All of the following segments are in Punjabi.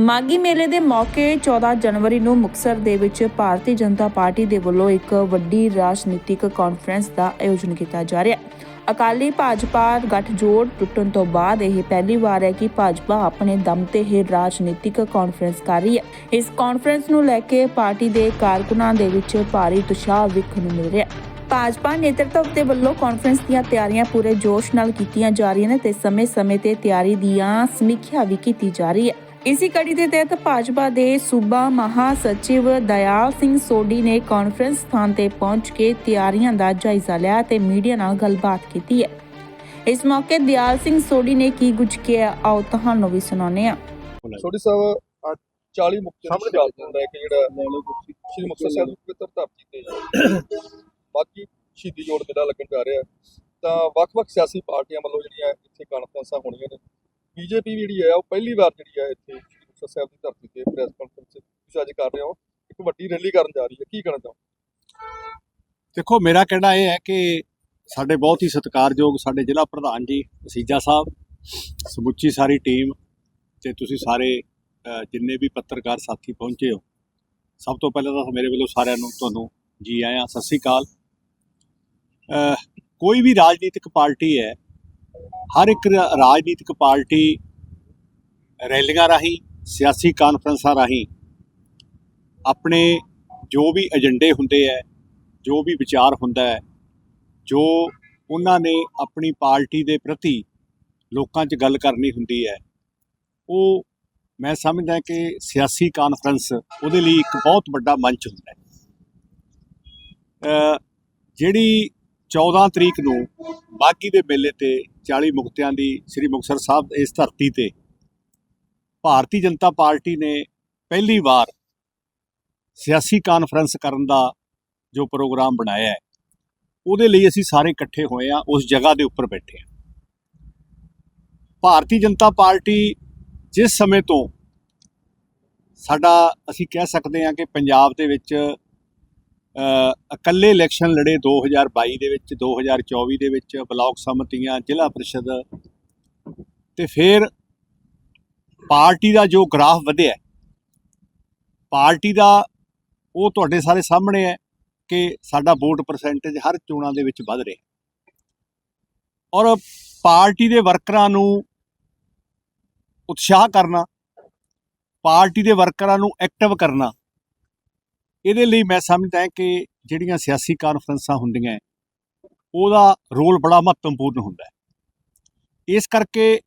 ਮਾਗੀ ਮੇਲੇ ਦੇ ਮੌਕੇ 14 ਜਨਵਰੀ ਨੂੰ ਮੁਕਸਰ ਦੇ ਵਿੱਚ ਭਾਰਤੀ ਜਨਤਾ ਪਾਰਟੀ ਦੇ ਵੱਲੋਂ ਇੱਕ ਵੱਡੀ ਰਾਜਨੀਤਿਕ ਕਾਨਫਰੰਸ ਦਾ ਆਯੋਜਨ ਕੀਤਾ ਜਾ ਰਿਹਾ ਹੈ। ਅਕਾਲੀ ਭਾਜਪਾ ਗੱਠਜੋੜ ਟੁੱਟਣ ਤੋਂ ਬਾਅਦ ਇਹ ਪਹਿਲੀ ਵਾਰ ਹੈ ਕਿ ਭਾਜਪਾ ਆਪਣੇ ਦਮ ਤੇ ਹੀ ਰਾਜਨੀਤਿਕ ਕਾਨਫਰੰਸ ਕਰ ਰਹੀ ਹੈ। ਇਸ ਕਾਨਫਰੰਸ ਨੂੰ ਲੈ ਕੇ ਪਾਰਟੀ ਦੇ ਕਾਰਕੁਨਾਂ ਦੇ ਵਿੱਚ ਭਾਰੀ ਉਤਸ਼ਾਹ ਵੇਖਣ ਨੂੰ ਮਿਲ ਰਿਹਾ ਹੈ। ਭਾਜਪਾ ਨੇਤਰਤਵ ਦੇ ਵੱਲੋਂ ਕਾਨਫਰੰਸ ਦੀਆਂ ਤਿਆਰੀਆਂ ਪੂਰੇ ਜੋਸ਼ ਨਾਲ ਕੀਤੀਆਂ ਜਾ ਰਹੀਆਂ ਨੇ ਤੇ ਸਮੇਂ-ਸਮੇਂ ਤੇ ਤਿਆਰੀ ਦੀਆਂ ਸਮੀਖਿਆ ਵੀ ਕੀਤੀ ਜਾ ਰਹੀ ਹੈ। ਇਸੇ ਕੜੀ ਦੇ ਤਹਿਤ ਭਾਜਪਾ ਦੇ ਸੂਬਾ ਮਹਾ ਸਚਿਵ ਦਇਆਲ ਸਿੰਘ ਸੋਢੀ ਨੇ ਕਾਨਫਰੰਸ ਸਥਾਨ ਤੇ ਪਹੁੰਚ ਕੇ ਤਿਆਰੀਆਂ ਦਾ ਜਾਇਜ਼ਾ ਲਿਆ ਤੇ ਮੀਡੀਆ ਨਾਲ ਗੱਲਬਾਤ ਕੀਤੀ ਹੈ। ਇਸ ਮੌਕੇ ਦਿਆਲ ਸਿੰਘ ਸੋਢੀ ਨੇ ਕੀ ਕੁਝ ਕਿਹਾ ਆਓ ਤੁਹਾਨੂੰ ਵੀ ਸੁਣਾਉਂਦੇ ਹਾਂ। ਸੋਢੀ ਸਾਹਿਬ ਅੱਜ 40 ਮੁਕਤਿਆਂ ਦੀ ਸ਼ਹਾਦਤ ਨੂੰ ਲੈ ਕੇ ਜਿਹੜਾ ਸ਼੍ਰੀ ਮੁਕਤਸਰ ਸਾਹਿਬ ਦੀ ਪਵਿੱਤਰ ਧਰਤੀ ਤੇ ਬਾਕੀ ਸ਼ਹੀਦੀ ਜੋੜ ਮੇਲਾ ਲੱਗਣ ਜਾ ਰਿਹਾ ਤਾਂ ਵੱਖ-ਵੱਖ ਸਿਆਸੀ ਪਾਰਟੀਆਂ ਵੱਲੋਂ ਜਿਹੜੀਆਂ ਇੱਥੇ ਕਾਨਫਰੰਸਾਂ ਹੋਣੀਆਂ ਨੇ ਬੀਜੇਪੀ ਜਿਹੜੀ ਹੈ, ਉਹ ਪਹਿਲੀ ਵਾਰ ਜਿਹੜੀ ਹੈ ਇੱਥੇ ਮੁਕਤਸਰ ਸਾਹਿਬ ਦੀ ਧਰਤੀ ਤੇ ਪ੍ਰੈਸ ਕਾਨਫਰੰਸ ਤੁਸੀਂ ਅੱਜ ਕਰ ਰਹੇ ਹੋ। ਇੱਕ ਵੱਡੀ ਰੈਲੀ ਕਰਨ ਜਾ ਰਹੀ ਹੈ। ਕੀ ਕਹਿਣਾ ਚਾਹੋ ਦੇਖੋ, ਮੇਰਾ ਕਹਿਣਾ ਇਹ ਹੈ ਕਿ ਸਾਡੇ ਬਹੁਤ ਹੀ ਸਤਿਕਾਰਯੋਗ ਸਾਡੇ ਜ਼ਿਲ੍ਹਾ ਪ੍ਰਧਾਨ ਜੀ ਅਸੀਜਾ ਸਾਹਿਬ, ਸਮੁੱਚੀ ਸਾਰੀ ਟੀਮ ਤੇ ਤੁਸੀਂ ਸਾਰੇ ਜਿੰਨੇ ਵੀ ਪੱਤਰਕਾਰ ਸਾਥੀ ਪਹੁੰਚੇ ਹੋ, ਸਭ ਤੋਂ ਪਹਿਲਾਂ ਤਾਂ ਮੇਰੇ ਵੱਲੋਂ ਸਾਰਿਆਂ ਨੂੰ ਤੁਹਾਨੂੰ ਜੀ ਆਇਆਂ, ਸਤਿ ਸ੍ਰੀ ਅਕਾਲ। ਕੋਈ ਵੀ ਰਾਜਨੀਤਿਕ ਪਾਰਟੀ ਹੈ ਹਰ ਇੱਕ ਰਾਜਨੀਤਿਕ ਪਾਰਟੀ ਰੈਲੀਆਂ ਰਾਹੀਂ, ਸਿਆਸੀ ਕਾਨਫਰੰਸਾਂ ਰਾਹੀਂ ਆਪਣੇ ਜੋ ਵੀ ਏਜੰਡੇ ਹੁੰਦੇ ਹੈ ਜੋ ਵੀ ਵਿਚਾਰ ਹੁੰਦਾ ਹੈ ਜੋ ਉਹਨਾਂ ਨੇ ਆਪਣੀ ਪਾਰਟੀ ਦੇ ਪ੍ਰਤੀ ਲੋਕਾਂ 'ਚ ਗੱਲ ਕਰਨੀ ਹੁੰਦੀ ਹੈ ਉਹ ਮੈਂ ਸਮਝਦਾ ਕਿ ਸਿਆਸੀ ਕਾਨਫਰੰਸ ਉਹਦੇ ਲਈ ਇੱਕ ਬਹੁਤ ਵੱਡਾ ਮੰਚ ਹੁੰਦਾ ਹੈ ਜਿਹੜੀ 14 ਤਰੀਕ ਨੂੰ ਬਾਗੀ ਦੇ ਮੇਲੇ ਤੇ 40 ਮੁਕਤਿਆਂ ਦੀ ਸ੍ਰੀ ਮੁਕਤਸਰ ਸਾਹਿਬ ਇਸ ਧਰਤੀ ਤੇ ਭਾਰਤੀ ਜਨਤਾ ਪਾਰਟੀ ਨੇ ਪਹਿਲੀ ਵਾਰ ਸਿਆਸੀ ਕਾਨਫਰੰਸ ਕਰਨ ਦਾ ਜੋ ਪ੍ਰੋਗਰਾਮ ਬਣਾਇਆ ਹੈ, ਉਹਦੇ ਲਈ ਅਸੀਂ ਸਾਰੇ ਇਕੱਠੇ ਹੋਏ ਆ ਉਸ ਜਗ੍ਹਾ ਦੇ ਉੱਪਰ ਬੈਠੇ ਆ ਭਾਰਤੀ ਜਨਤਾ ਪਾਰਟੀ ਜਿਸ ਸਮੇਂ ਤੋਂ ਸਾਡਾ ਅਸੀਂ ਕਹਿ ਸਕਦੇ ਹਾਂ ਕਿ ਪੰਜਾਬ ਦੇ ਵਿੱਚ ਇਕੱਲੇ ਇਲੈਕਸ਼ਨ ਲੜੇ 2022 ਦੇ ਵਿੱਚ 2024 ਦੇ ਵਿੱਚ ਬਲਾਕ ਸਮਤੀਆਂ, ਜ਼ਿਲ੍ਹਾ ਪ੍ਰੀਸ਼ਦ ਤੇ ਫਿਰ ਪਾਰਟੀ ਦਾ ਜੋ ਗ੍ਰਾਫ ਵਧਿਆ, ਪਾਰਟੀ ਦਾ ਉਹ ਤੁਹਾਡੇ ਸਾਰੇ ਸਾਹਮਣੇ ਹੈ ਕਿ ਸਾਡਾ ਵੋਟ ਪਰਸੈਂਟੇਜ ਹਰ ਚੋਣਾਂ ਦੇ ਵਿੱਚ ਵੱਧ ਰਿਹਾ। ਔਰ ਪਾਰਟੀ ਦੇ ਵਰਕਰਾਂ ਨੂੰ ਉਤਸ਼ਾਹ ਕਰਨਾ, ਪਾਰਟੀ ਦੇ ਵਰਕਰਾਂ ਨੂੰ ਐਕਟਿਵ ਕਰਨਾ ਇਹਦੇ ਲਈ ਮੈਂ ਸਮਝਦਾ ਕਿ ਜਿਹੜੀਆਂ ਸਿਆਸੀ ਕਾਨਫਰੰਸਾਂ ਹੁੰਦੀਆਂ ਉਹਦਾ ਰੋਲ ਬੜਾ ਮਹੱਤਵਪੂਰਨ ਹੁੰਦਾ ਹੈ। ਇਸ ਕਰਕੇ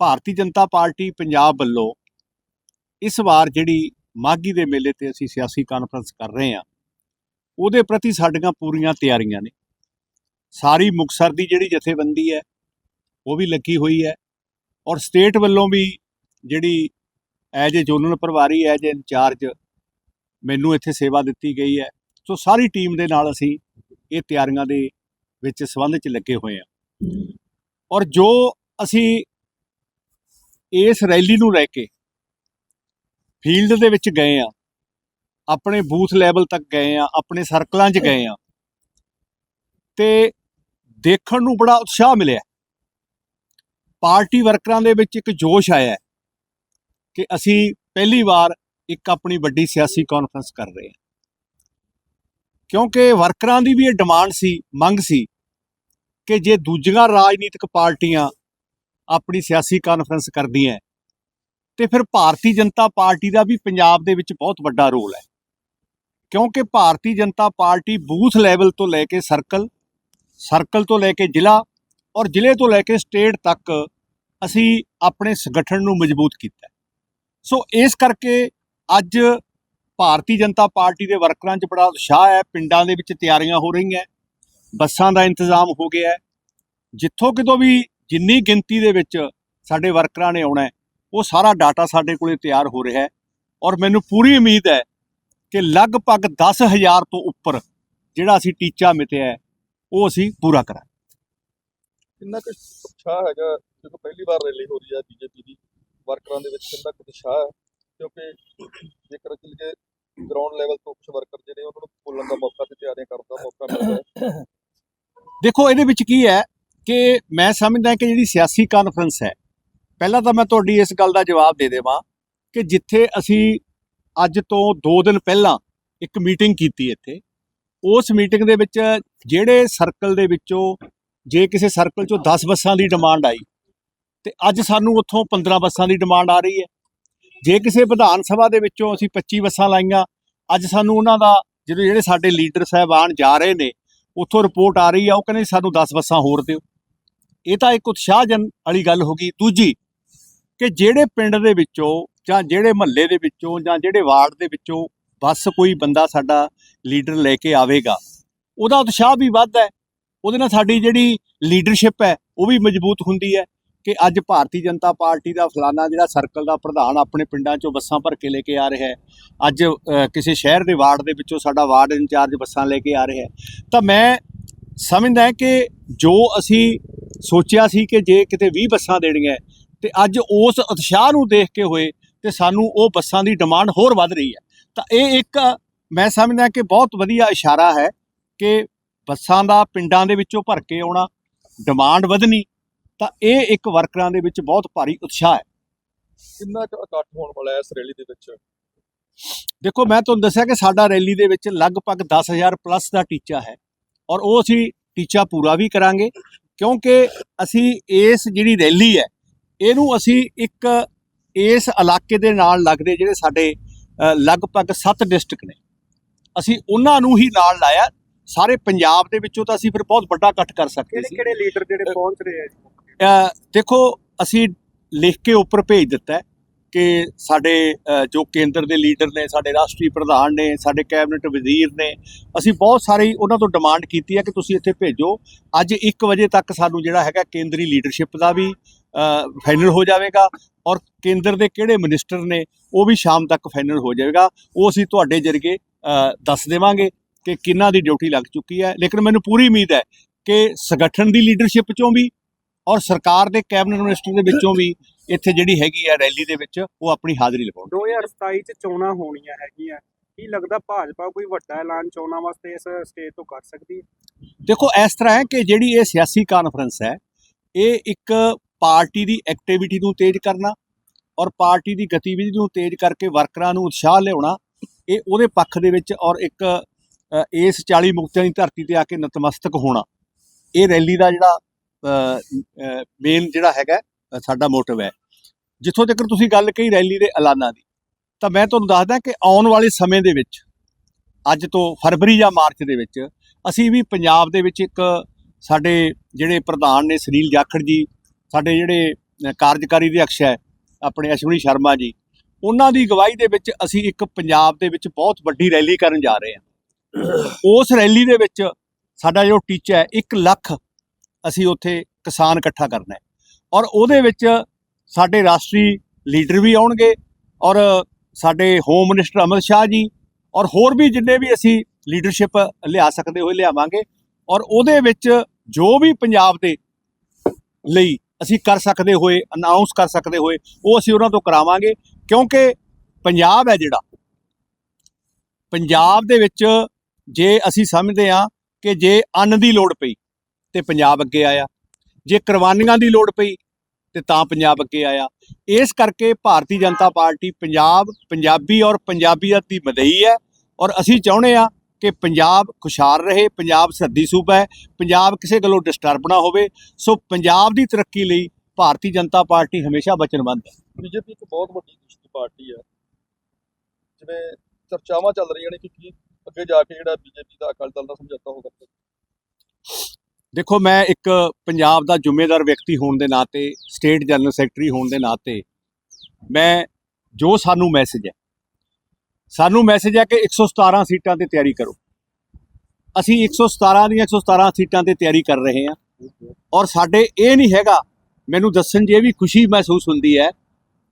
ਭਾਰਤੀ ਜਨਤਾ ਪਾਰਟੀ ਪੰਜਾਬ ਵੱਲੋਂ ਇਸ ਵਾਰ ਜਿਹੜੀ ਮਾਗੀ ਦੇ ਮੇਲੇ ਤੇ ਅਸੀਂ ਸਿਆਸੀ ਕਾਨਫਰੰਸ ਕਰ ਰਹੇ ਹਾਂ, ਉਹਦੇ ਪ੍ਰਤੀ ਸਾਡੀਆਂ ਪੂਰੀਆਂ ਤਿਆਰੀਆਂ ਨੇ। ਸਾਰੀ ਮੁਕਸਰ ਦੀ ਜਿਹੜੀ ਜਥੇਬੰਦੀ ਹੈ, ਉਹ ਵੀ ਲੱਗੀ ਹੋਈ ਹੈ ਔਰ ਸਟੇਟ ਵੱਲੋਂ ਵੀ ਜਿਹੜੀ ਐਜ ਏ ਜ਼ੋਨਲ ਪ੍ਰਭਾਰੀ ਐਜ ਏ ਇੰਚਾਰਜ ਮੈਨੂੰ ਇੱਥੇ ਸੇਵਾ ਦਿੱਤੀ ਗਈ ਹੈ। ਸੋ ਸਾਰੀ ਟੀਮ ਦੇ ਨਾਲ ਅਸੀਂ ਇਹ ਤਿਆਰੀਆਂ ਦੇ ਵਿੱਚ ਸੰਬੰਧ 'ਚ ਲੱਗੇ ਹੋਏ ਹਾਂ। ਔਰ ਜੋ ਅਸੀਂ ਇਸ ਰੈਲੀ ਨੂੰ ਲੈ ਕੇ ਫੀਲਡ ਦੇ ਵਿੱਚ ਗਏ ਆ ਆਪਣੇ ਬੂਥ ਲੈਵਲ ਤੱਕ ਗਏ ਆ ਆਪਣੇ ਸਰਕਲਾਂ 'ਚ ਗਏ ਆ ਤੇ ਦੇਖਣ ਨੂੰ ਬੜਾ ਉਤਸ਼ਾਹ ਮਿਲਿਆ। ਪਾਰਟੀ ਵਰਕਰਾਂ ਦੇ ਵਿੱਚ ਇੱਕ ਜੋਸ਼ ਆਇਆ ਕਿ ਅਸੀਂ ਪਹਿਲੀ ਵਾਰ ਇੱਕ ਆਪਣੀ ਵੱਡੀ ਸਿਆਸੀ ਕਾਨਫਰੰਸ ਕਰ ਰਹੇ ਹਾਂ ਕਿਉਂਕਿ ਵਰਕਰਾਂ ਦੀ ਵੀ ਇਹ ਡਿਮਾਂਡ ਸੀ ਮੰਗ ਸੀ ਕਿ ਜੇ ਦੂਜੀਆਂ ਰਾਜਨੀਤਿਕ ਪਾਰਟੀਆਂ ਆਪਣੀ ਸਿਆਸੀ ਕਾਨਫਰੰਸ ਕਰਦੀਆਂ ਹੈ, ਤੇ ਫਿਰ ਭਾਰਤੀ ਜਨਤਾ ਪਾਰਟੀ ਦਾ ਵੀ ਪੰਜਾਬ ਦੇ ਵਿੱਚ ਬਹੁਤ ਵੱਡਾ ਰੋਲ ਹੈ। ਕਿਉਂਕਿ Bharatiya Janata party booth level ਤੋਂ ਲੈ ਕੇ ਸਰਕਲ ਸਰਕਲ ਤੋਂ ਲੈ ਕੇ ਜ਼ਿਲ੍ਹਾ ਔਰ ਜ਼ਿਲ੍ਹੇ ਤੋਂ ਲੈ ਕੇ ਸਟੇਟ ਤੱਕ ਅਸੀਂ ਆਪਣੇ ਸੰਗਠਨ ਨੂੰ ਮਜ਼ਬੂਤ ਕੀਤਾ ਸੋ ਇਸ ਕਰਕੇ ਅੱਜ ਭਾਰਤੀ ਜਨਤਾ ਪਾਰਟੀ ਦੇ ਵਰਕਰਾਂ 'ਚ ਬੜਾ ਉਤਸ਼ਾਹ ਹੈ, ਪਿੰਡਾਂ ਦੇ ਵਿੱਚ ਤਿਆਰੀਆਂ ਹੋ ਰਹੀਆਂ, ਬੱਸਾਂ ਦਾ ਇੰਤਜ਼ਾਮ ਹੋ ਗਿਆ ਹੈ। ਜਿੱਥੋਂ ਕਿਤੋਂ ਵੀ ਜਿੰਨੀ ਗਿਣਤੀ ਦੇ ਵਿੱਚ ਸਾਡੇ ਵਰਕਰਾਂ ਨੇ ਆਉਣਾ ਉਹ ਸਾਰਾ ਡਾਟਾ ਸਾਡੇ ਕੋਲੇ ਤਿਆਰ ਹੋ ਰਿਹਾ ਹੈ ਔਰ ਮੈਨੂੰ ਪੂਰੀ ਉਮੀਦ ਹੈ ਕਿ ਲਗਭਗ 10000 ਤੋਂ ਉੱਪਰ ਜਿਹੜਾ ਅਸੀਂ ਟੀਚਾ ਮਿਤਿਆ ਉਹ ਅਸੀਂ ਪੂਰਾ ਕਰਾਂ ਕਿੰਨਾ ਕੁ ਉਤਸ਼ਾਹ ਹੈਗਾ? ਜਦੋਂ ਪਹਿਲੀ ਵਾਰ ਰੈਲੀ ਹੋ ਰਹੀ ਹੈ ਬੀਜੇਪੀ ਦੀ, ਵਰਕਰਾਂ ਦੇ ਵਿੱਚ ਕਿੰਨਾ ਕੁ ਉਤਸ਼ਾਹ ਹੈ? ਕਿਉਂਕਿ ਜੇਕਰ ਕਿ ਗਰਾਊਂਡ ਲੈਵਲ ਤੋਂ ਕੁਝ ਵਰਕਰ ਜਿਹੜੇ ਉਹਨਾਂ ਨੂੰ ਬੋਲਣ ਦਾ ਮੌਕਾ ਤੇ ਤਿਆਰੀਆਂ ਕਰਨ ਦਾ ਮੌਕਾ ਮਿਲਦਾ ਹੈ। ਦੇਖੋ, ਇਹਦੇ ਵਿੱਚ ਕੀ ਹੈ ਕਿ ਮੈਂ ਸਮਝਦਾ ਕਿ ਜਿਹੜੀ ਸਿਆਸੀ ਕਾਨਫਰੰਸ ਹੈ, ਪਹਿਲਾਂ ਤਾਂ ਮੈਂ ਤੁਹਾਡੀ ਇਸ ਗੱਲ ਦਾ ਜਵਾਬ ਦੇ ਦੇਵਾਂ ਕਿ ਜਿੱਥੇ ਅਸੀਂ ਅੱਜ ਤੋਂ 2 ਦਿਨ ਪਹਿਲਾਂ ਇੱਕ ਮੀਟਿੰਗ ਕੀਤੀ ਇੱਥੇ, ਉਸ ਮੀਟਿੰਗ ਦੇ ਵਿੱਚ ਜਿਹੜੇ ਸਰਕਲ ਦੇ ਵਿੱਚੋਂ, ਜੇ ਕਿਸੇ ਸਰਕਲ ਚੋਂ 10 ਬੱਸਾਂ ਦੀ ਡਿਮਾਂਡ ਆਈ, ਤੇ ਅੱਜ ਸਾਨੂੰ ਉੱਥੋਂ 15 ਬੱਸਾਂ ਦੀ ਡਿਮਾਂਡ ਆ ਰਹੀ ਹੈ। ਜੇ ਕਿਸੇ ਵਿਧਾਨ ਸਭਾ ਦੇ ਵਿੱਚੋਂ ਅਸੀਂ 25 ਬੱਸਾਂ ਲਾਈਆਂ, ਅੱਜ ਸਾਨੂੰ ਉਹਨਾਂ ਦਾ ਜਦੋਂ ਜਿਹੜੇ ਸਾਡੇ ਲੀਡਰ ਸਾਹਿਬਾਨ ਜਾ ਰਹੇ ਨੇ, ਉੱਥੋਂ ਰਿਪੋਰਟ ਆ ਰਹੀ ਆ, ਉਹ ਕਹਿੰਦੇ ਸਾਨੂੰ 10 ਬੱਸਾਂ ਹੋਰ ਦਿਓ। ਇਹ ਤਾਂ ਇੱਕ ਉਤਸ਼ਾਹਜਨ ਵਾਲੀ ਗੱਲ ਹੋ ਗਈ। ਦੂਜੀ, ਕਿ ਜਿਹੜੇ ਪਿੰਡ ਦੇ ਵਿੱਚੋਂ ਜਾਂ ਜਿਹੜੇ ਮਹੱਲੇ ਦੇ ਵਿੱਚੋਂ ਜਾਂ ਜਿਹੜੇ ਵਾਰਡ ਦੇ ਵਿੱਚੋਂ ਬੱਸ ਕੋਈ ਬੰਦਾ ਸਾਡਾ ਲੀਡਰ ਲੈ ਕੇ ਆਵੇਗਾ, ਉਹਦਾ ਉਤਸ਼ਾਹ ਵੀ ਵੱਧਦਾ ਹੈ। ਉਹਦੇ ਨਾਲ ਸਾਡੀ ਜਿਹੜੀ ਲੀਡਰਸ਼ਿਪ ਹੈ, ਉਹ ਵੀ ਮਜ਼ਬੂਤ ਹੁੰਦੀ ਹੈ। ਕਿ ਅੱਜ ਭਾਰਤੀ ਜਨਤਾ ਪਾਰਟੀ ਦਾ ਫਲਾਨਾ ਜਿਹੜਾ ਸਰਕਲ ਦਾ ਪ੍ਰਧਾਨ ਆਪਣੇ ਪਿੰਡਾਂ 'ਚੋਂ ਬੱਸਾਂ ਭਰ ਕੇ ਲੈ ਕੇ ਆ ਰਿਹਾ ਹੈ। ਅੱਜ ਕਿਸੇ ਸ਼ਹਿਰ ਦੇ ਵਾਰਡ ਦੇ ਵਿੱਚੋਂ ਸਾਡਾ ਵਾਰਡ ਇੰਚਾਰਜ ਬੱਸਾਂ ਲੈ ਕੇ ਆ ਰਿਹਾ ਹੈ। ਤਾਂ ਮੈਂ ਸਮਝਦਾ ਕਿ ਜੋ ਅਸੀਂ ਸੋਚਿਆ ਸੀ ਕਿ ਜੇ ਕਿਤੇ 20 ਬੱਸਾਂ ਦੇਣੀਆਂ ਹੈ, ਤੇ ਅੱਜ ਉਸ ਉਤਸ਼ਾਹ ਨੂੰ ਦੇਖ ਕੇ ਹੋਏ ਤੇ ਸਾਨੂੰ ਉਹ ਬੱਸਾਂ ਦੀ ਡਿਮਾਂਡ ਹੋਰ ਵੱਧ ਰਹੀ ਹੈ। ਤਾਂ ਇਹ ਇੱਕ ਮੈਂ ਸਮਝਦਾ ਕਿ ਬਹੁਤ ਵਧੀਆ ਇਸ਼ਾਰਾ ਹੈ ਕਿ ਬੱਸਾਂ ਦਾ ਪਿੰਡਾਂ ਦੇ ਵਿੱਚੋਂ ਭਰ ਕੇ ਆਉਣਾ ਡਿਮਾਂਡ ਵਧਣੀ ਤਾਂ ਇਹ ਇੱਕ ਵਰਕਰਾਂ ਦੇ ਵਿੱਚ ਬਹੁਤ ਭਾਰੀ ਉਤਸ਼ਾਹ ਹੈ। ਕਿੰਨਾ ਕੁ ਇਕੱਠ ਹੋਣ ਵਾਲਾ ਹੈ ਇਸ ਰੈਲੀ ਦੇ ਵਿੱਚ? ਦੇਖੋ ਮੈਂ ਤੁਹਾਨੂੰ ਦੱਸਿਆ ਕਿ ਸਾਡਾ ਰੈਲੀ ਦੇ ਵਿੱਚ ਲਗਭਗ 10000 ਪਲੱਸ ਦਾ ਟੀਚਾ ਹੈ ਔਰ ਉਹ ਅਸੀਂ ਟੀਚਾ ਪੂਰਾ ਵੀ ਕਰਾਂਗੇ ਕਿਉਂਕਿ ਅਸੀਂ ਇਸ ਜਿਹੜੀ ਰੈਲੀ ਹੈ ਇਹਨੂੰ ਅਸੀਂ ਇੱਕ ਇਸ ਇਲਾਕੇ ਦੇ ਨਾਲ ਲੱਗਦੇ ਜਿਹੜੇ ਸਾਡੇ ਲਗਭਗ 7 ਡਿਸਟ੍ਰਿਕਟ ਨੇ। ਅਸੀਂ ਉਹਨਾਂ ਨੂੰ ਹੀ ਨਾਲ ਲਾਇਆ। ਸਾਰੇ ਪੰਜਾਬ ਦੇ ਵਿੱਚੋਂ ਤਾਂ ਅਸੀਂ ਫਿਰ ਬਹੁਤ ਵੱਡਾ ਇਕੱਠ ਕਰ ਸਕਦੇ ਸੀ। ਕਿਹੜੇ ਲੀਡਰ ਜਿਹੜੇ ਪਹੁੰਚ ਰਹੇ ਆ ਜੀ? ਦੇਖੋ, ਅਸੀਂ ਲਿਖ ਕੇ ਉੱਪਰ ਭੇਜ ਦਿੱਤਾ ਕਿ ਸਾਡੇ ਜੋ ਕੇਂਦਰ ਦੇ ਲੀਡਰ ਨੇ, ਸਾਡੇ ਰਾਸ਼ਟਰੀ ਪ੍ਰਧਾਨ ਨੇ, ਸਾਡੇ ਕੈਬਨਿਟ ਵਜ਼ੀਰ ਨੇ, ਅਸੀਂ ਬਹੁਤ ਸਾਰੇ ਉਹਨਾਂ ਤੋਂ ਡਿਮਾਂਡ ਕੀਤੀ ਹੈ ਕਿ ਤੁਸੀਂ ਇੱਥੇ ਭੇਜੋ। ਅੱਜ 1 ਵਜੇ ਤੱਕ ਸਾਨੂੰ ਜਿਹੜਾ ਹੈਗਾ ਕੇਂਦਰੀ ਲੀਡਰਸ਼ਿਪ ਦਾ ਵੀ ਫਾਈਨਲ ਹੋ ਜਾਵੇਗਾ ਔਰ ਕੇਂਦਰ ਦੇ ਕਿਹੜੇ ਮਿਨਿਸਟਰ ਨੇ, ਉਹ ਵੀ ਸ਼ਾਮ ਤੱਕ ਫਾਈਨਲ ਹੋ ਜਾਵੇਗਾ। ਉਹ ਅਸੀਂ ਤੁਹਾਡੇ ਜਰੀਏ ਦੱਸ ਦੇਵਾਂਗੇ ਕਿ ਕਿੰਨਾ ਦੀ ਡਿਊਟੀ ਲੱਗ ਚੁੱਕੀ ਹੈ। ਲੇਕਿਨ ਮੈਨੂੰ ਪੂਰੀ ਉਮੀਦ ਹੈ ਕਿ ਸੰਗਠਨ ਦੀ ਲੀਡਰਸ਼ਿਪ ਚੋਂ ਵੀ ਔਰ ਸਰਕਾਰ ਦੇ ਕੈਬਨਿਟ ਮਿਨਿਸਟਰ ਦੇ ਵਿੱਚੋਂ ਵੀ ਇੱਥੇ ਜਿਹੜੀ ਹੈਗੀ ਹੈ ਰੈਲੀ ਦੇ ਵਿੱਚ ਉਹ ਆਪਣੀ ਹਾਜ਼ਰੀ ਲਗਾਉਣ 2027 ਚ ਚੋਣਾਂ ਹੋਣੀਆਂ ਹੈਗੀਆਂ। ਕੀ ਲੱਗਦਾ ਭਾਜਪਾ ਕੋਈ ਵੱਡਾ ਐਲਾਨ ਚੋਣਾਂ ਵਾਸਤੇ ਇਸ ਸਟੇਜ ਤੋਂ ਕਰ ਸਕਦੀ ਹੈ? ਦੇਖੋ ਇਸ ਤਰ੍ਹਾਂ ਹੈ ਕਿ ਜਿਹੜੀ ਇਹ ਸਿਆਸੀ ਕਾਨਫਰੰਸ ਹੈ ਇਹ ਇੱਕ ਪਾਰਟੀ ਦੀ ਐਕਟੀਵਿਟੀ ਨੂੰ ਤੇਜ਼ ਕਰਨਾ ਔਰ ਪਾਰਟੀ ਦੀ ਗਤੀਵਿਧੀ ਨੂੰ ਤੇਜ਼ ਕਰਕੇ ਵਰਕਰਾਂ ਨੂੰ ਉਤਸ਼ਾਹ ਲਿਆਉਣਾ ਇਹ ਉਹਦੇ ਪੱਖ ਦੇ ਵਿੱਚ ਔਰ ਇੱਕ ਇਸ 40 ਮੁਕਤਿਆਂ ਦੀ ਧਰਤੀ ਤੇ ਆ ਕੇ ਨਤਮਸਤਕ ਹੋਣਾ ਇਹ ਰੈਲੀ ਦਾ ਜਿਹੜਾ ਮੇਨ ਜਿਹੜਾ ਹੈਗਾ ਸਾਡਾ ਮੋਟਿਵ ਹੈ। ਜਿੱਥੋਂ ਤੱਕ ਤੁਸੀਂ ਗੱਲ ਕਹੀ ਰੈਲੀ ਦੇ ਐਲਾਨਾਂ ਦੀ, ਤਾਂ ਮੈਂ ਤੁਹਾਨੂੰ ਦੱਸਦਾ ਕਿ ਆਉਣ ਵਾਲੇ ਸਮੇਂ ਦੇ ਵਿੱਚ, ਅੱਜ ਤੋਂ ਫਰਵਰੀ ਜਾਂ ਮਾਰਚ ਦੇ ਵਿੱਚ, ਅਸੀਂ ਵੀ ਪੰਜਾਬ ਦੇ ਵਿੱਚ ਇੱਕ ਸਾਡੇ ਜਿਹੜੇ ਪ੍ਰਧਾਨ ਨੇ ਸੁਨੀਲ ਜਾਖੜ ਜੀ, ਸਾਡੇ ਜਿਹੜੇ ਕਾਰਜਕਾਰੀ ਅਧਿਕਸ਼ ਹੈ, ਆਪਣੇ ਅਸ਼ਵਨੀ ਸ਼ਰਮਾ ਜੀ, ਉਹਨਾਂ ਦੀ ਅਗਵਾਈ ਦੇ ਵਿੱਚ ਅਸੀਂ ਇੱਕ ਪੰਜਾਬ ਦੇ ਵਿੱਚ ਬਹੁਤ ਵੱਡੀ ਰੈਲੀ ਕਰਨ ਜਾ ਰਹੇ ਹਾਂ। ਉਸ ਰੈਲੀ ਦੇ ਵਿੱਚ ਸਾਡਾ ਜੋ ਟੀਚਾ ਹੈ 1 ਲੱਖ ਅਸੀਂ ਉੱਥੇ ਕਿਸਾਨ ਇਕੱਠਾ ਕਰਨਾ ਹੈ। ਔਰ ਉਹਦੇ ਵਿੱਚ ਸਾਡੇ ਰਾਸ਼ਟਰੀ ਲੀਡਰ ਵੀ ਆਉਣਗੇ ਔਰ ਸਾਡੇ ਹੋਮ ਮਿਨਿਸਟਰ ਅਮਿਤ ਸ਼ਾਹ ਜੀ ਔਰ ਹੋਰ ਵੀ ਜਿੰਨੇ ਵੀ ਅਸੀਂ ਲੀਡਰਸ਼ਿਪ ਲਿਆ ਸਕਦੇ ਹੋਏ ਲਿਆਵਾਂਗੇ ਔਰ ਉਹਦੇ ਵਿੱਚ ਜੋ ਵੀ ਪੰਜਾਬ ਦੇ ਲਈ ਅਸੀਂ ਕਰ ਸਕਦੇ ਹੋਏ ਅਨਾਉਂਸ ਕਰ ਸਕਦੇ ਹੋਏ, ਉਹ ਅਸੀਂ ਉਹਨਾਂ ਤੋਂ ਕਰਾਵਾਂਗੇ ਕਿਉਂਕਿ ਪੰਜਾਬ ਹੈ ਜਿਹੜਾ। ਪੰਜਾਬ ਦੇ ਵਿੱਚ ਜੇ ਅਸੀਂ ਸਮਝਦੇ ਹਾਂ ਕਿ ਜੇ ਅੰਨ ਦੀ ਲੋੜ ਪਈ ਤੇ ਪੰਜਾਬ ਅੱਗੇ ਆਇਆ। ਜੇ ਕੁਰਬਾਨੀਆਂ ਦੀ ਲੋੜ ਪਈ, ਤੇ ਤਾਂ ਪੰਜਾਬ ਅੱਗੇ ਆਇਆ। ਇਸ ਕਰਕੇ ਭਾਰਤੀ ਜਨਤਾ ਪਾਰਟੀ ਪੰਜਾਬ, ਪੰਜਾਬੀ ਔਰ ਪੰਜਾਬੀਅਤ ਦੀ ਮਦਈ ਹੈ ਔਰ ਅਸੀਂ ਚਾਹੁੰਦੇ ਆ ਕਿ ਪੰਜਾਬ ਖੁਸ਼ਹਾਲ ਰਹੇ, ਪੰਜਾਬ ਸਰਦੀ ਸੂਬਾ ਹੈ, ਪੰਜਾਬ ਕਿਸੇ ਗੱਲੋਂ ਡਿਸਟਰਬ ਨਾ ਹੋਵੇ। ਸੋ ਪੰਜਾਬ ਦੀ ਤਰੱਕੀ ਲਈ ਭਾਰਤੀ ਜਨਤਾ ਪਾਰਟੀ ਹਮੇਸ਼ਾ ਵਚਨਬੱਧ ਹੈ। ਬੀਜੇਪੀ ਇੱਕ ਬਹੁਤ ਵੱਡੀ ਦੂਸਰੀ ਪਾਰਟੀ ਹੈ। ਜਿਵੇਂ ਚਰਚਾਵਾਂ ਚੱਲ ਰਹੀਆਂ ਨੇ ਕਿ ਕੀ ਅੱਗੇ ਜਾ ਕੇ ਜਿਹੜਾ ਬੀਜੇਪੀ ਦਾ ਅਕਾਲੀ ਦਲ ਦਾ ਸਮਝੌਤਾ ਹੋ ਸਕਦਾ ਦੇਖੋ, ਮੈਂ ਇੱਕ ਪੰਜਾਬ ਦਾ ਜ਼ਿੰਮੇਦਾਰ ਵਿਅਕਤੀ ਹੋਣ ਦੇ ਨਾਤੇ ਸਟੇਟ ਜਨਰਲ ਸੈਕਟਰੀ ਹੋਣ ਦੇ ਨਾਤੇ ਮੈਂ ਜੋ ਸਾਨੂੰ ਮੈਸੇਜ ਹੈ, ਸਾਨੂੰ ਮੈਸੇਜ ਹੈ ਕਿ 117 ਸੀਟਾਂ ਤੇ ਤਿਆਰੀ ਕਰੋ। ਅਸੀਂ 117 ਦੀਆਂ 117 ਸੀਟਾਂ ਤੇ ਤਿਆਰੀ ਕਰ ਰਹੇ ਹਾਂ ਔਰ ਸਾਡੇ ਇਹ ਨਹੀਂ ਹੈਗਾ, ਮੈਨੂੰ ਦੱਸਣ 'ਚ ਇਹ ਵੀ ਖੁਸ਼ੀ ਮਹਿਸੂਸ ਹੁੰਦੀ ਹੈ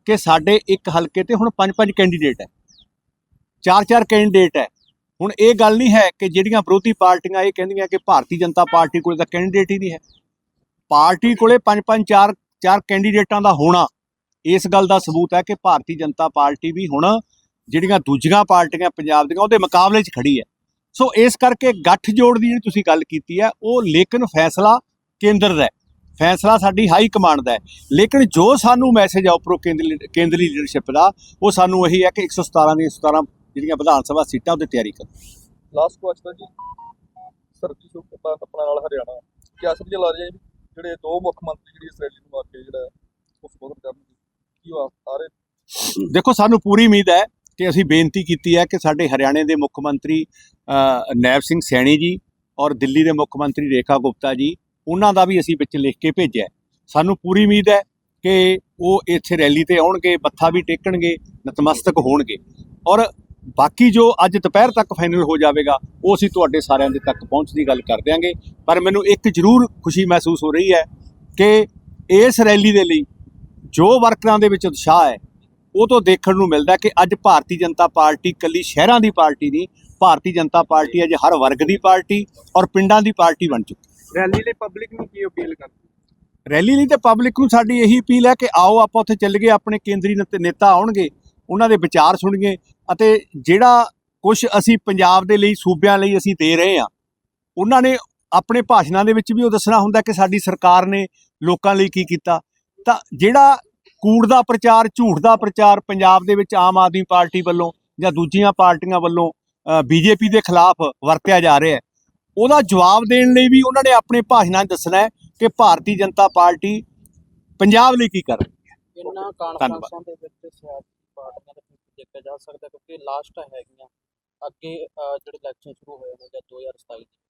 ਕਿ ਸਾਡੇ ਇੱਕ ਹਲਕੇ ਤੇ ਹੁਣ ਪੰਜ ਪੰਜ ਕੈਂਡੀਡੇਟ ਹੈ। ਚਾਰ ਚਾਰ ਕੈਂਡੀਡੇਟ ਹੈ। ਹੁਣ ਇਹ ਗੱਲ ਨਹੀਂ ਹੈ ਕਿ ਜਿਹੜੀਆਂ ਵਿਰੋਧੀ ਪਾਰਟੀਆਂ ਇਹ ਕਹਿੰਦੀਆਂ ਕਿ ਭਾਰਤੀ ਜਨਤਾ ਪਾਰਟੀ ਕੋਲ ਤਾਂ ਕੈਂਡੀਡੇਟ ਹੀ ਨਹੀਂ ਹੈ। ਪਾਰਟੀ ਕੋਲੇ ਪੰਜ ਪੰਜ, ਚਾਰ ਚਾਰ ਕੈਂਡੀਡੇਟਾਂ ਦਾ ਹੋਣਾ, ਇਸ ਗੱਲ ਦਾ ਸਬੂਤ ਹੈ ਕਿ ਭਾਰਤੀ ਜਨਤਾ ਪਾਰਟੀ ਵੀ ਹੁਣ ਜਿਹੜੀਆਂ ਦੂਜੀਆਂ ਪਾਰਟੀਆਂ ਪੰਜਾਬ ਦੀਆਂ ਉਹਦੇ ਮੁਕਾਬਲੇ 'ਚ ਖੜੀ ਹੈ। ਸੋ ਇਸ ਕਰਕੇ ਗੱਠ ਜੋੜ ਦੀ ਜਿਹੜੀ ਤੁਸੀਂ ਗੱਲ ਕੀਤੀ ਹੈ, ਉਹ ਲੇਕਿਨ ਫੈਸਲਾ ਕੇਂਦਰ ਦਾ ਫੈਸਲਾ ਸਾਡੀ ਹਾਈ ਕਮਾਂਡ ਦਾ ਹੈ। ਲੇਕਿਨ ਜੋ ਸਾਨੂੰ ਮੈਸੇਜ ਆ ਉੱਪਰੋਂ ਕੇਂਦਰੀ ਕੇਂਦਰੀ ਲੀਡਰਸ਼ਿਪ ਦਾ, ਉਹ ਸਾਨੂੰ ਇਹੀ ਹੈ ਕਿ 117 ਦੀਆਂ 17 ਜਿਹੜੀਆਂ ਵਿਧਾਨ ਸਭਾ ਸੀਟਾਂ ਉਹਦੀ ਤਿਆਰੀ ਕਰੋ। ਲਾਸਟ ਕੁਐਸਚਨ ਜੀ। ਸਰਦੀ ਸੁਖ ਆਪਣਾ ਨਾਲ ਹਰਿਆਣਾ। ਕਿਆ ਸਮਝ ਲਾ ਰਹੇ ਜਿਹੜੇ ਦੋ ਮੁੱਖ ਮੰਤਰੀ ਜਿਹੜੀ ਇਸ ਰੈਲੀ ਨੂੰ ਆ ਕੇ ਜਿਹੜਾ ਉਹ ਸੰਬੋਧਨ ਕਰਨਗੇ। ਕੀ ਆ- ਰਹੇ ਦੇਖੋ ਸਾਨੂੰ ਪੂਰੀ ਉਮੀਦ ਹੈ ਕਿ ਅਸੀਂ ਬੇਨਤੀ ਕੀਤੀ ਹੈ ਕਿ ਸਾਡੇ ਹਰਿਆਣੇ ਦੇ ਮੁੱਖ ਮੰਤਰੀ ਨੈਬ ਸਿੰਘ ਸੈਣੀ ਜੀ ਔਰ ਦਿੱਲੀ ਦੇ ਮੁੱਖ ਮੰਤਰੀ ਰੇਖਾ ਗੁਪਤਾ ਜੀ ਉਹਨਾਂ ਦਾ ਵੀ ਅਸੀਂ ਵਿੱਚ ਲਿਖ ਕੇ ਭੇਜਿਆ। ਸਾਨੂੰ ਪੂਰੀ ਉਮੀਦ ਹੈ ਕਿ ਉਹ ਇੱਥੇ ਰੈਲੀ ਤੇ ਆਉਣਗੇ ਮੱਥਾ ਵੀ ਟੇਕਣਗੇ ਨਤਮਸਤਕ ਹੋਣਗੇ। ਔਰ ਬਾਕੀ ਜੋ ਅੱਜ ਦੁਪਹਿਰ ਤੱਕ ਫਾਈਨਲ ਹੋ ਜਾਵੇਗਾ ਉਹ ਅਸੀਂ ਤੁਹਾਡੇ ਸਾਰਿਆਂ ਦੇ ਤੱਕ ਪਹੁੰਚ ਦੀ ਗੱਲ ਕਰ ਦਿਆਂਗੇ। ਪਰ ਮੈਨੂੰ ਇੱਕ ਜ਼ਰੂਰ ਖੁਸ਼ੀ ਮਹਿਸੂਸ ਹੋ ਰਹੀ ਹੈ ਕਿ ਇਸ ਰੈਲੀ ਦੇ ਲਈ ਜੋ ਵਰਕਰਾਂ ਦੇ ਵਿੱਚ ਉਤਸ਼ਾਹ ਹੈ ਉਹ ਤੋਂ ਦੇਖਣ ਨੂੰ ਮਿਲਦਾ ਕਿ ਅੱਜ ਭਾਰਤੀ ਜਨਤਾ ਪਾਰਟੀ ਕੱਲੀ ਸ਼ਹਿਰਾਂ ਦੀ ਪਾਰਟੀ ਨਹੀਂ ਭਾਰਤੀ ਜਨਤਾ ਪਾਰਟੀ ਅੱਜ ਹਰ ਵਰਗ ਦੀ ਪਾਰਟੀ ਔਰ ਪਿੰਡਾਂ ਦੀ ਪਾਰਟੀ ਬਣ ਚੁੱਕੀ ਰੈਲੀ ਲਈ ਪਬਲਿਕ ਨੂੰ ਕੀ ਅਪੀਲ ਕਰਦੇ ਰੈਲੀ ਲਈ ਤੇ ਪਬਲਿਕ ਨੂੰ ਸਾਡੀ ਇਹੀ ਅਪੀਲ ਹੈ ਕਿ ਆਓ ਆਪਾਂ ਉੱਥੇ ਚੱਲ ਗਏ ਆਪਣੇ ਕੇਂਦਰੀ ਨੇਤ- ਨੇਤਾ ਆਉਣਗੇ ਉਹਨਾਂ ਦੇ ਵਿਚਾਰ ਸੁਣੀਏ ਅਤੇ ਜਿਹੜਾ ਕੁਝ ਅਸੀਂ ਪੰਜਾਬ ਦੇ ਲਈ ਸੂਬਿਆਂ ਲਈ ਅਸੀਂ ਦੇ ਰਹੇ ਹਾਂ ਉਹਨਾਂ ਨੇ ਆਪਣੇ ਭਾਸ਼ਣਾਂ ਦੇ ਵਿੱਚ ਵੀ ਉਹ ਦੱਸਣਾ ਹੁੰਦਾ ਕਿ ਸਾਡੀ ਸਰਕਾਰ ਨੇ ਲੋਕਾਂ ਲਈ ਕੀ ਕੀਤਾ। ਤਾਂ ਜਿਹੜਾ ਕੂੜ ਦਾ ਪ੍ਰਚਾਰ ਝੂਠ ਦਾ ਪ੍ਰਚਾਰ ਪੰਜਾਬ ਦੇ ਵਿੱਚ ਆਮ ਆਦਮੀ ਪਾਰਟੀ ਵੱਲੋਂ ਜਾਂ ਦੂਜੀਆਂ ਪਾਰਟੀਆਂ ਵੱਲੋਂ ਬੀਜੇਪੀ ਦੇ ਖਿਲਾਫ ਵਰਤਿਆ ਜਾ ਰਿਹਾ ਹੈ ਉਹਦਾ ਜਵਾਬ ਦੇਣ ਲਈ ਵੀ ਉਹਨਾਂ ਨੇ ਆਪਣੇ ਭਾਸ਼ਣਾਂ 'ਚ ਦੱਸਣਾ ਹੈ ਕਿ ਭਾਰਤੀ ਜਨਤਾ ਪਾਰਟੀ ਪੰਜਾਬ ਲਈ ਕੀ ਕਰ ਰਹੀ ਹੈ। ਇਹਨਾਂ ਕਾਨਫਰੰਸਾਂ ਦੇ ਵਿੱਚ ਸਿਆਸੀ ਪਾਰਟੀਆਂ ਦਾ ਦੇਖਿਆ ਜਾ ਸਕਦਾ ਕਿਉਂਕਿ ਲਾਸਟ ਹੈਗੀਆਂ। ਅੱਗੇ ਅਹ, ਜਿਹੜੇ ਇਲੈਕਸ਼ਨ ਸ਼ੁਰੂ ਹੋਏ ਨੇ ਜਾਂ 2027 ਦੀ